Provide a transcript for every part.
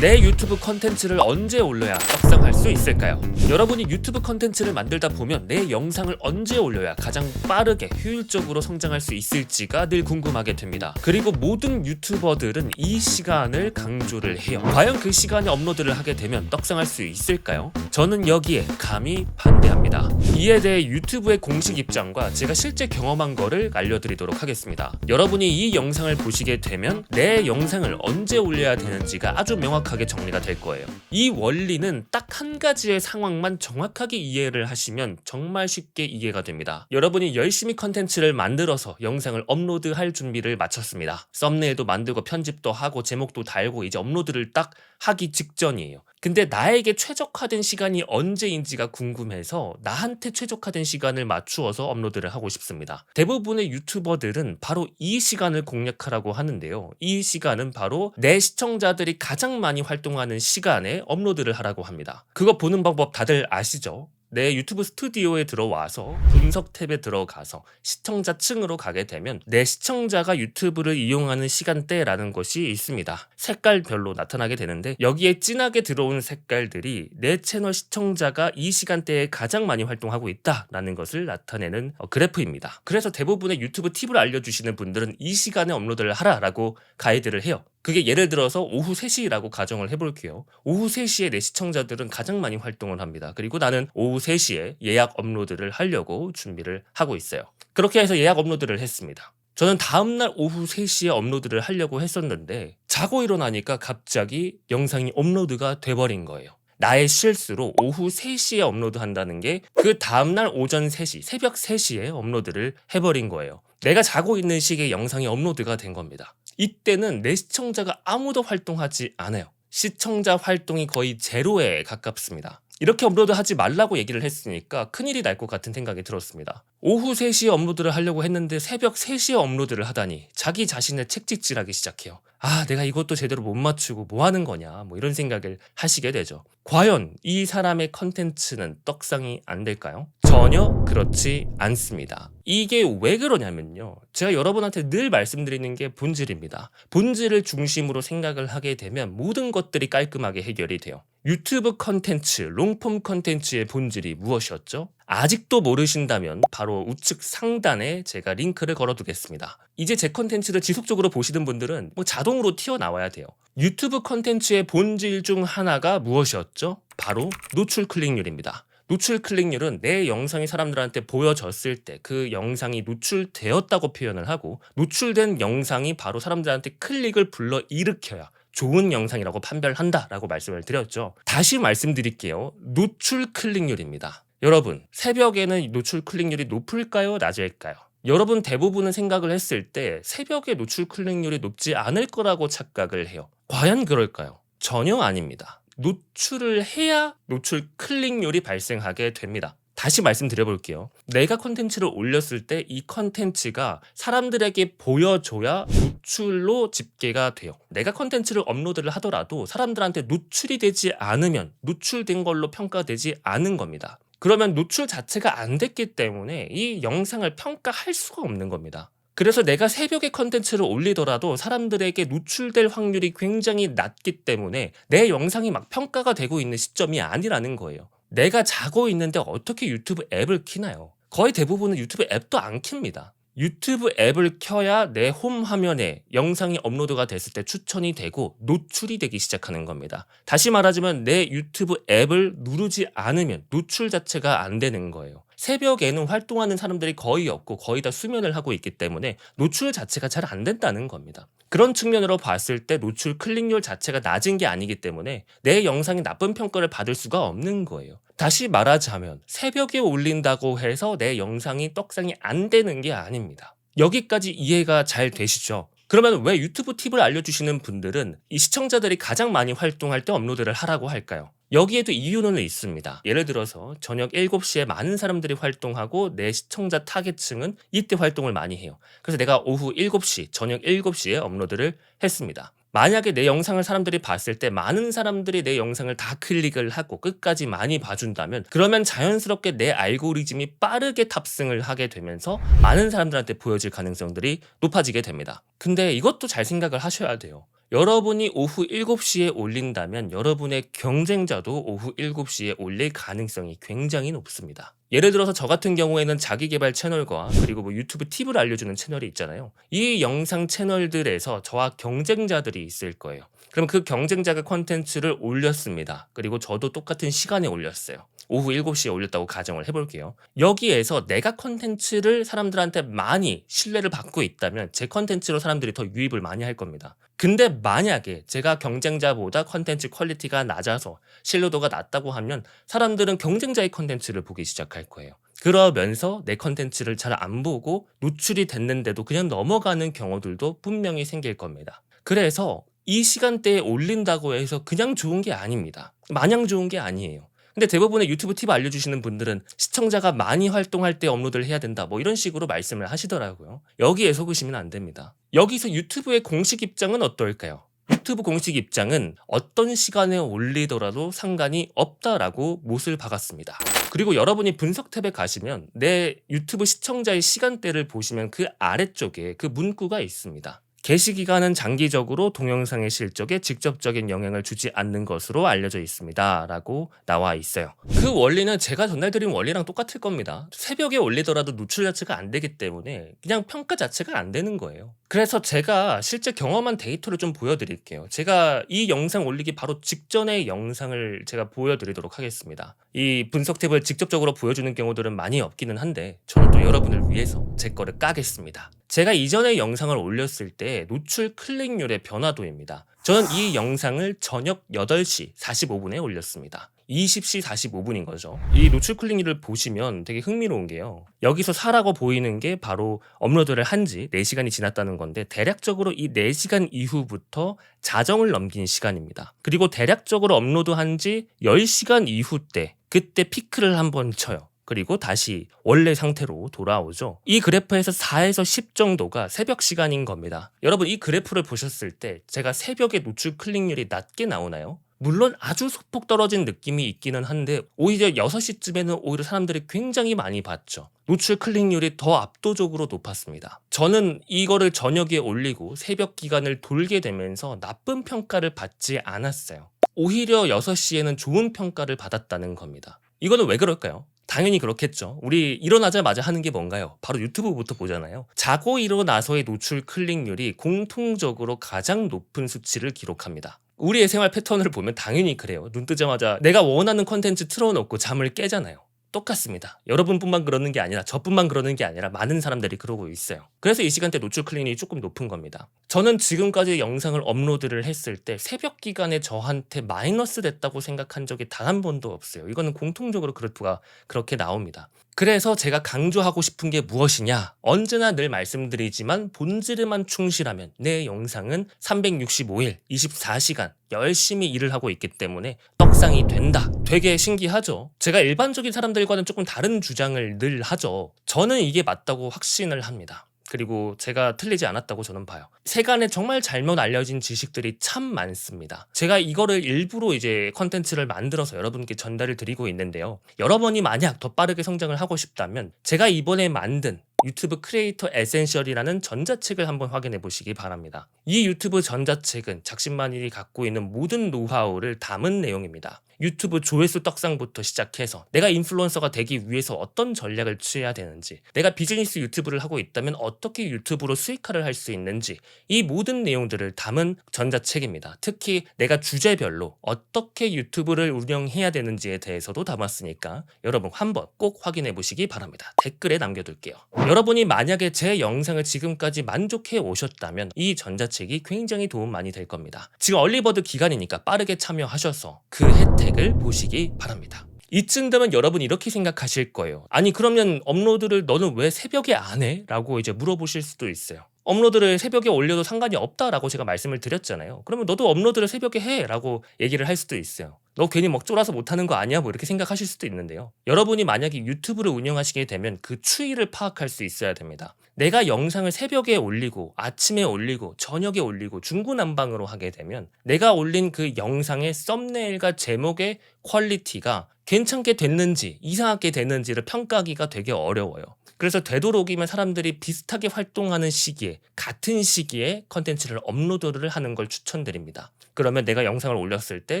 내 유튜브 컨텐츠를 언제 올려야 떡상할 수 있을까요? 여러분이 유튜브 컨텐츠를 만들다 보면 내 영상을 언제 올려야 가장 빠르게 효율적으로 성장할 수 있을지가 늘 궁금하게 됩니다. 그리고 모든 유튜버들은 이 시간을 강조를 해요. 과연 그 시간에 업로드를 하게 되면 떡상할 수 있을까요? 저는 여기에 감히 반대합니다. 이에 대해 유튜브의 공식 입장과 제가 실제 경험한 거를 알려드리도록 하겠습니다. 여러분이 이 영상을 보시게 되면 내 영상을 언제 올려야 되는지가 아주 명확 하게 정리가 될 거예요. 이 원리는 딱 한 가지의 상황만 정확하게 이해를 하시면 정말 쉽게 이해가 됩니다. 여러분이 열심히 컨텐츠를 만들어서 영상을 업로드할 준비를 마쳤습니다. 썸네일도 만들고 편집도 하고 제목도 달고 이제 업로드를 딱 하기 직전이에요. 근데 나에게 최적화된 시간이 언제인지가 궁금해서 나한테 최적화된 시간을 맞추어서 업로드를 하고 싶습니다. 대부분의 유튜버들은 바로 이 시간을 공략하라고 하는데요. 이 시간은 바로 내 시청자들이 가장 많이 활동하는 시간에 업로드를 하라고 합니다. 그거 보는 방법 다들 아시죠? 내 유튜브 스튜디오에 들어와서 분석 탭에 들어가서 시청자 층으로 가게 되면 내 시청자가 유튜브를 이용하는 시간대라는 것이 있습니다. 색깔별로 나타나게 되는데 여기에 진하게 들어온 색깔들이 내 채널 시청자가 이 시간대에 가장 많이 활동하고 있다라는 것을 나타내는 어, 그래프입니다. 그래서 대부분의 유튜브 팁을 알려주시는 분들은 이 시간에 업로드를 하라라고 가이드를 해요. 그게 예를 들어서 오후 3시라고 가정을 해볼게요. 오후 3시에 내 시청자들은 가장 많이 활동을 합니다. 그리고 나는 오후 3시에 예약 업로드를 하려고 준비를 하고 있어요. 그렇게 해서 예약 업로드를 했습니다. 저는 다음날 오후 3시에 업로드를 하려고 했었는데 자고 일어나니까 갑자기 영상이 업로드가 돼버린 거예요. 나의 실수로 오후 3시에 업로드 한다는 게 그 다음날 오전 3시, 새벽 3시에 업로드를 해버린 거예요. 내가 자고 있는 시기에 영상이 업로드가 된 겁니다. 이때는 내 시청자가 아무도 활동하지 않아요. 시청자 활동이 거의 제로에 가깝습니다. 이렇게 업로드 하지 말라고 얘기를 했으니까 큰일이 날 것 같은 생각이 들었습니다. 오후 3시에 업로드를 하려고 했는데 새벽 3시에 업로드를 하다니 자기 자신을 책찍질하기 시작해요. 아, 내가 이것도 제대로 못 맞추고 뭐 하는 거냐, 뭐 이런 생각을 하시게 되죠. 과연 이 사람의 컨텐츠는 떡상이 안 될까요? 전혀 그렇지 않습니다. 이게 왜 그러냐면요. 제가 여러분한테 늘 말씀드리는 게 본질입니다. 본질을 중심으로 생각을 하게 되면 모든 것들이 깔끔하게 해결이 돼요. 유튜브 컨텐츠, 롱폼 컨텐츠의 본질이 무엇이었죠? 아직도 모르신다면 바로 우측 상단에 제가 링크를 걸어두겠습니다. 이제 제 컨텐츠를 지속적으로 보시는 분들은 뭐 자동으로 튀어나와야 돼요. 유튜브 컨텐츠의 본질 중 하나가 무엇이었죠? 바로 노출 클릭률입니다. 노출 클릭률은 내 영상이 사람들한테 보여졌을 때 그 영상이 노출되었다고 표현을 하고 노출된 영상이 바로 사람들한테 클릭을 불러 일으켜야 좋은 영상이라고 판별한다라고 말씀을 드렸죠. 다시 말씀드릴게요. 노출 클릭률입니다. 여러분, 새벽에는 노출 클릭률이 높을까요? 낮을까요? 여러분 대부분은 생각을 했을 때 새벽에 노출 클릭률이 높지 않을 거라고 착각을 해요. 과연 그럴까요? 전혀 아닙니다. 노출을 해야 노출 클릭률이 발생하게 됩니다. 다시 말씀드려볼게요. 내가 컨텐츠를 올렸을 때 이 컨텐츠가 사람들에게 보여줘야 노출로 집계가 돼요. 내가 컨텐츠를 업로드를 하더라도 사람들한테 노출이 되지 않으면 노출된 걸로 평가되지 않은 겁니다. 그러면 노출 자체가 안 됐기 때문에 이 영상을 평가할 수가 없는 겁니다. 그래서 내가 새벽에 컨텐츠를 올리더라도 사람들에게 노출될 확률이 굉장히 낮기 때문에 내 영상이 막 평가가 되고 있는 시점이 아니라는 거예요. 내가 자고 있는데 어떻게 유튜브 앱을 키나요? 거의 대부분은 유튜브 앱도 안 킵니다. 유튜브 앱을 켜야 내 홈 화면에 영상이 업로드가 됐을 때 추천이 되고 노출이 되기 시작하는 겁니다. 다시 말하자면 내 유튜브 앱을 누르지 않으면 노출 자체가 안 되는 거예요. 새벽에는 활동하는 사람들이 거의 없고 거의 다 수면을 하고 있기 때문에 노출 자체가 잘 안 된다는 겁니다. 그런 측면으로 봤을 때 노출 클릭률 자체가 낮은 게 아니기 때문에 내 영상이 나쁜 평가를 받을 수가 없는 거예요. 다시 말하자면 새벽에 올린다고 해서 내 영상이 떡상이 안 되는 게 아닙니다. 여기까지 이해가 잘 되시죠? 그러면 왜 유튜브 팁을 알려주시는 분들은 이 시청자들이 가장 많이 활동할 때 업로드를 하라고 할까요? 여기에도 이유는 있습니다. 예를 들어서 저녁 7시에 많은 사람들이 활동하고 내 시청자 타겟층은 이때 활동을 많이 해요. 그래서 내가 오후 7시, 저녁 7시에 업로드를 했습니다. 만약에 내 영상을 사람들이 봤을 때 많은 사람들이 내 영상을 다 클릭을 하고 끝까지 많이 봐준다면 그러면 자연스럽게 내 알고리즘이 빠르게 탑승을 하게 되면서 많은 사람들한테 보여질 가능성들이 높아지게 됩니다. 근데 이것도 잘 생각을 하셔야 돼요. 여러분이 오후 7시에 올린다면 여러분의 경쟁자도 오후 7시에 올릴 가능성이 굉장히 높습니다. 예를 들어서 저 같은 경우에는 자기 개발 채널과 그리고 뭐 유튜브 팁을 알려주는 채널이 있잖아요. 이 영상 채널들에서 저와 경쟁자들이 있을 거예요. 그럼 그 경쟁자가 컨텐츠를 올렸습니다. 그리고 저도 똑같은 시간에 올렸어요. 오후 7시에 올렸다고 가정을 해볼게요. 여기에서 내가 컨텐츠를 사람들한테 많이 신뢰를 받고 있다면 제 컨텐츠로 사람들이 더 유입을 많이 할 겁니다. 근데 만약에 제가 경쟁자보다 컨텐츠 퀄리티가 낮아서 신뢰도가 낮다고 하면 사람들은 경쟁자의 컨텐츠를 보기 시작할 거예요. 그러면서 내 컨텐츠를 잘 안 보고 노출이 됐는데도 그냥 넘어가는 경우들도 분명히 생길 겁니다. 그래서 이 시간대에 올린다고 해서 그냥 좋은 게 아닙니다. 마냥 좋은 게 아니에요. 근데 대부분의 유튜브 팁 알려주시는 분들은 시청자가 많이 활동할 때 업로드를 해야 된다. 뭐 이런 식으로 말씀을 하시더라고요. 여기에 속으시면 안 됩니다. 여기서 유튜브의 공식 입장은 어떨까요? 유튜브 공식 입장은 어떤 시간에 올리더라도 상관이 없다라고 못을 박았습니다. 그리고 여러분이 분석 탭에 가시면 내 유튜브 시청자의 시간대를 보시면 그 아래쪽에 그 문구가 있습니다. 게시 기간은 장기적으로 동영상의 실적에 직접적인 영향을 주지 않는 것으로 알려져 있습니다. 라고 나와 있어요. 그 원리는 제가 전달드린 원리랑 똑같을 겁니다. 새벽에 올리더라도 노출 자체가 안 되기 때문에 그냥 평가 자체가 안 되는 거예요. 그래서 제가 실제 경험한 데이터를 좀 보여드릴게요. 제가 이 영상 올리기 바로 직전의 영상을 제가 보여드리도록 하겠습니다. 이 분석 탭을 직접적으로 보여주는 경우들은 많이 없기는 한데 저는 또 여러분을 위해서 제 거를 까겠습니다. 제가 이전에 영상을 올렸을 때 노출 클릭률의 변화도입니다. 저는 이 영상을 저녁 8시 45분에 올렸습니다. 20시 45분인 거죠. 이 노출 클릭률을 보시면 되게 흥미로운 게요. 여기서 4라고 보이는 게 바로 업로드를 한 지 4시간이 지났다는 건데 대략적으로 이 4시간 이후부터 자정을 넘긴 시간입니다. 그리고 대략적으로 업로드 한 지 10시간 이후 때 그때 피크를 한번 쳐요. 그리고 다시 원래 상태로 돌아오죠. 이 그래프에서 4에서 10 정도가 새벽 시간인 겁니다. 여러분 이 그래프를 보셨을 때 제가 새벽에 노출 클릭률이 낮게 나오나요? 물론 아주 소폭 떨어진 느낌이 있기는 한데 오히려 6시쯤에는 오히려 사람들이 굉장히 많이 봤죠. 노출 클릭률이 더 압도적으로 높았습니다. 저는 이거를 저녁에 올리고 새벽 기간을 돌게 되면서 나쁜 평가를 받지 않았어요. 오히려 6시에는 좋은 평가를 받았다는 겁니다. 이거는 왜 그럴까요? 당연히 그렇겠죠. 우리 일어나자마자 하는 게 뭔가요? 바로 유튜브부터 보잖아요. 자고 일어나서의 노출 클릭률이 공통적으로 가장 높은 수치를 기록합니다. 우리의 생활 패턴을 보면 당연히 그래요. 눈 뜨자마자 내가 원하는 컨텐츠 틀어놓고 잠을 깨잖아요. 똑같습니다. 여러분뿐만 그러는 게 아니라 저뿐만 그러는 게 아니라 많은 사람들이 그러고 있어요. 그래서 이 시간대 노출 클린이 조금 높은 겁니다. 저는 지금까지 영상을 업로드를 했을 때 새벽 기간에 저한테 마이너스 됐다고 생각한 적이 단 한 번도 없어요. 이거는 공통적으로 그래프가 그렇게 나옵니다. 그래서 제가 강조하고 싶은 게 무엇이냐? 언제나 늘 말씀드리지만 본질에만 충실하면 내 영상은 365일, 24시간 열심히 일을 하고 있기 때문에 떡상이 된다. 되게 신기하죠? 제가 일반적인 사람들과는 조금 다른 주장을 늘 하죠. 저는 이게 맞다고 확신을 합니다. 그리고 제가 틀리지 않았다고 저는 봐요. 세간에 정말 잘못 알려진 지식들이 참 많습니다. 제가 이거를 일부러 이제 컨텐츠를 만들어서 여러분께 전달을 드리고 있는데요. 여러분이 만약 더 빠르게 성장을 하고 싶다면 제가 이번에 만든 유튜브 크리에이터 에센셜이라는 전자책을 한번 확인해 보시기 바랍니다. 이 유튜브 전자책은 작심만일이 갖고 있는 모든 노하우를 담은 내용입니다. 유튜브 조회수 떡상부터 시작해서 내가 인플루언서가 되기 위해서 어떤 전략을 취해야 되는지, 내가 비즈니스 유튜브를 하고 있다면 어떻게 유튜브로 수익화를 할 수 있는지, 이 모든 내용들을 담은 전자책입니다. 특히 내가 주제별로 어떻게 유튜브를 운영해야 되는지에 대해서도 담았으니까 여러분 한번 꼭 확인해 보시기 바랍니다. 댓글에 남겨둘게요. 여러분이 만약에 제 영상을 지금까지 만족해 오셨다면 이 전자책이 굉장히 도움 많이 될 겁니다. 지금 얼리버드 기간이니까 빠르게 참여하셔서 그 혜택 을 보시기 바랍니다. 이쯤 되면 여러분 이렇게 생각하실 거예요. 아니 그러면 업로드를 너는 왜 새벽에 안 해? 라고 이제 물어보실 수도 있어요. 업로드를 새벽에 올려도 상관이 없다라고 제가 말씀을 드렸잖아요. 그러면 너도 업로드를 새벽에 해 라고 얘기를 할 수도 있어요. 너 괜히 막 쫄아서 못하는 거 아니야? 뭐 이렇게 생각하실 수도 있는데요. 여러분이 만약에 유튜브를 운영하시게 되면 그 추이를 파악할 수 있어야 됩니다. 내가 영상을 새벽에 올리고 아침에 올리고 저녁에 올리고 중구난방으로 하게 되면 내가 올린 그 영상의 썸네일과 제목의 퀄리티가 괜찮게 됐는지 이상하게 됐는지를 평가하기가 되게 어려워요. 그래서 되도록이면 사람들이 비슷하게 활동하는 시기에 같은 시기에 컨텐츠를 업로드를 하는 걸 추천드립니다. 그러면 내가 영상을 올렸을 때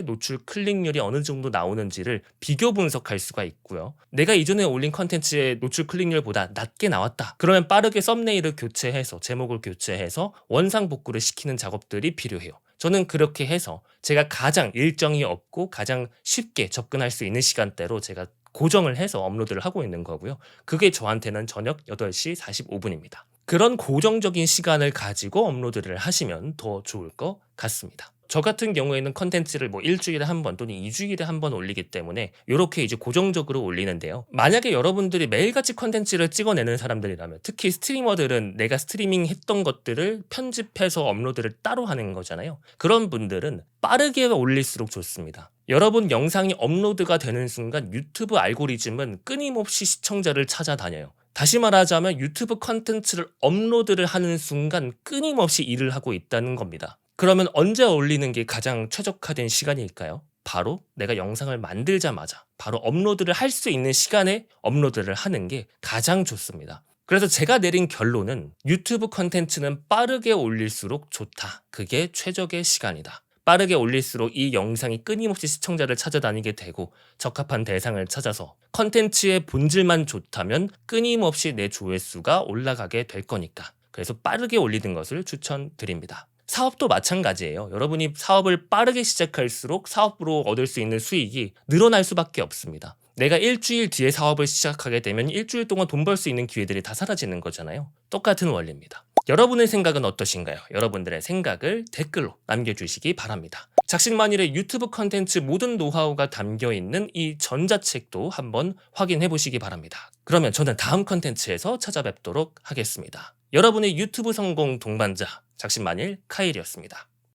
노출 클릭률이 어느 정도 나오는지를 비교 분석할 수가 있고요. 내가 이전에 올린 컨텐츠의 노출 클릭률보다 낮게 나왔다. 그러면 빠르게 썸네일을 교체해서 제목을 교체해서 원상 복구를 시키는 작업들이 필요해요. 저는 그렇게 해서 제가 가장 일정이 없고 가장 쉽게 접근할 수 있는 시간대로 제가 고정을 해서 업로드를 하고 있는 거고요. 그게 저한테는 저녁 8시 45분입니다. 그런 고정적인 시간을 가지고 업로드를 하시면 더 좋을 것 같습니다. 저 같은 경우에는 컨텐츠를 뭐 일주일에 한 번 또는 이주일에 한 번 올리기 때문에 이렇게 이제 고정적으로 올리는데요. 만약에 여러분들이 매일같이 컨텐츠를 찍어내는 사람들이라면 특히 스트리머들은 내가 스트리밍 했던 것들을 편집해서 업로드를 따로 하는 거잖아요. 그런 분들은 빠르게 올릴수록 좋습니다. 여러분 영상이 업로드가 되는 순간 유튜브 알고리즘은 끊임없이 시청자를 찾아다녀요. 다시 말하자면 유튜브 컨텐츠를 업로드를 하는 순간 끊임없이 일을 하고 있다는 겁니다. 그러면 언제 올리는 게 가장 최적화된 시간일까요? 바로 내가 영상을 만들자마자 바로 업로드를 할 수 있는 시간에 업로드를 하는 게 가장 좋습니다. 그래서 제가 내린 결론은 유튜브 컨텐츠는 빠르게 올릴수록 좋다. 그게 최적의 시간이다. 빠르게 올릴수록 이 영상이 끊임없이 시청자를 찾아다니게 되고 적합한 대상을 찾아서 컨텐츠의 본질만 좋다면 끊임없이 내 조회수가 올라가게 될 거니까. 그래서 빠르게 올리는 것을 추천드립니다. 사업도 마찬가지예요. 여러분이 사업을 빠르게 시작할수록 사업으로 얻을 수 있는 수익이 늘어날 수밖에 없습니다. 내가 일주일 뒤에 사업을 시작하게 되면 일주일 동안 돈 벌 수 있는 기회들이 다 사라지는 거잖아요. 똑같은 원리입니다. 여러분의 생각은 어떠신가요? 여러분들의 생각을 댓글로 남겨주시기 바랍니다. 작심만일의 유튜브 컨텐츠 모든 노하우가 담겨 있는 이 전자책도 한번 확인해 보시기 바랍니다. 그러면 저는 다음 컨텐츠에서 찾아뵙도록 하겠습니다. 여러분의 유튜브 성공 동반자 작심 만일 카일이었습니다.